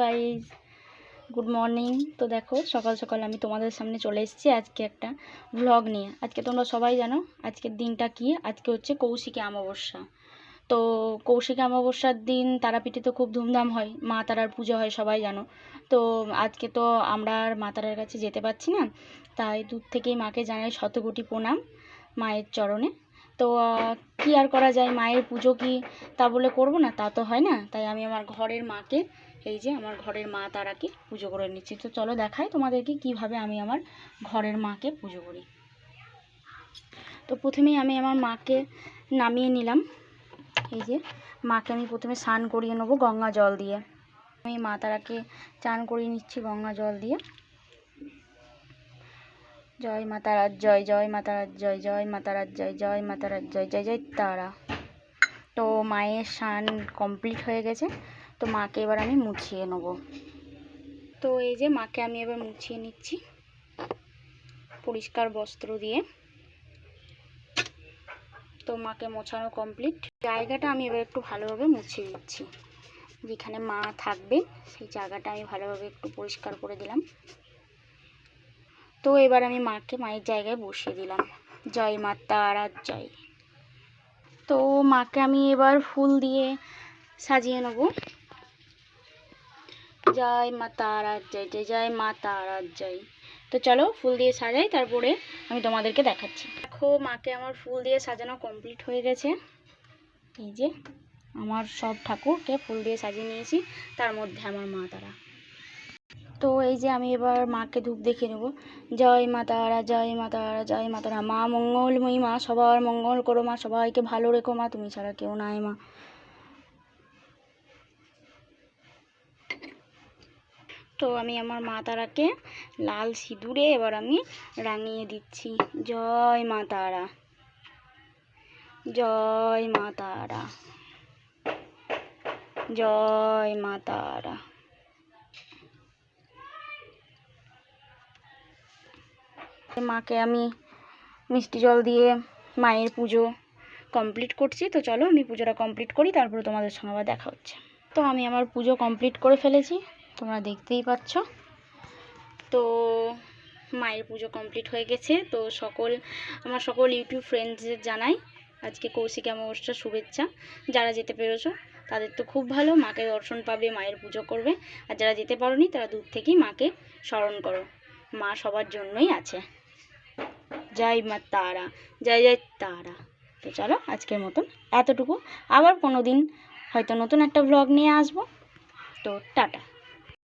Guys good morning তো দেখো, সকাল সকাল আমি তোমাদের সামনে চলে এসেছি আজকে একটা ভ্লগ নিয়ে। আজকে তোমরা সবাই জানো আজকের দিনটা কি? আজকে হচ্ছে কৌশিকী অমাবস্যা। তো কৌশিকী অমাবস্যার দিন তারাপীঠে তো খুব ধুমধাম হয়, মা তারার পুজো হয়, সবাই জানো। তো আজকে তো আমরা আর মা তারার কাছে যেতে পারছি না, তাই দূর থেকেই মাকে জানাই শতকোটি প্রণাম মায়ের চরণে। তো কি আর করা যায়? মায়ের পুজো কি তা বলে করব না? তা তো হয় না। তাই আমি আমার ঘরের মাকে এই যে আমার ঘরের মা তারাকে পুজো করে নিচ্ছি। তো চলো দেখাই তোমাদেরকে কীভাবে আমি আমার ঘরের মাকে পুজো করি। তো প্রথমেই আমি আমার মাকে নামিয়ে নিলাম। এই যে মাকে আমি প্রথমে স্নান করিয়ে নেব গঙ্গা জল দিয়ে। আমি মা তারাকে চান করিয়ে নিচ্ছি গঙ্গা জল দিয়ে। জয় মাতারাজ জয় জয় মাতারাজ জয় জয় মাতারাজ জয় জয় মাতারাজ জয় জয় জয় তারা। তো মায়ের স্নান কমপ্লিট হয়ে গেছে। তো মাকে এবার আমি মুছিয়ে নেব। তো এই যে মাকে আমি এবার মুছিয়ে নিচ্ছি পরিষ্কার বস্ত্র দিয়ে। তো মাকে মোছানো কমপ্লিট জায়গাটা আমি এবার একটু ভালোভাবে মুছিয়ে দিচ্ছি যেখানে মা থাকবে, সেই জায়গাটা আমি ভালোভাবে একটু পরিষ্কার করে দিলাম। তো এবার আমি মাকে মায়ের জায়গায় বসিয়ে দিলাম। জয় মা তারা জয়। তো মাকে আমি এবার ফুল দিয়ে সাজিয়ে নেব। জয় মা তারা জয় জয় জয় মা তারা জয়। তো চলো ফুল দিয়ে সাজাই, তারপরে আমি তোমাদেরকে দেখাচ্ছি। দেখো, মাকে আমার ফুল দিয়ে সাজানো কমপ্লিট হয়ে গেছে। এই যে, আমার সব ঠাকুরকে ফুল দিয়ে সাজিয়ে নিয়েছি, তার মধ্যে আমার মা তারা। তো এই যে, আমি এবার মাকে ধূপ দেখে নেব। জয় মা তারা, জয় মা তারা, জয় মা তারা। মা মঙ্গলময়ী মা, সবার মঙ্গল করো মা, সবাইকে ভালো রেখো মা, তুমি ছাড়া কেউ নাই মা। তো আমি আমার মা তারাকে লাল সিঁদুরে এবার আমি রাঙিয়ে দিচ্ছি। জয় মা তারা। জয় মা তারা। জয় মা তারা। মাকে আমি মিষ্টি জল দিয়ে মায়ের পুজো কমপ্লিট করছি। তো চলো আমি পুজোটা কমপ্লিট করি, তারপরে তোমাদের সঙ্গে আবার দেখা হচ্ছে। তো আমি আমার পুজো কমপ্লিট করে ফেলেছি। তোমরা দেখতেই পাচ্ছ। তো মায়ের পুজো কমপ্লিট হয়ে গেছে। তো সকল, আমার সকল ইউটিউব ফ্রেন্ডসদের জানাই আজকে কৌশিক অমাবস্যার শুভেচ্ছা। যারা যেতে পেরেছ, তাদের তো খুব ভালো। মাকে দর্শন পাবে, মায়ের পুজো করবে। আর যারা যেতে পারোনি, তারা দূর থেকেই মাকে স্মরণ করো। মা সবার জন্যই আছে। জয় মা তারা, জয় জয় তারা। তো চলো, আজকের মতন এতটুকু। আবার কোনো দিন হয়তো নতুন একটা ব্লগ নিয়ে আসব। তো টাটা।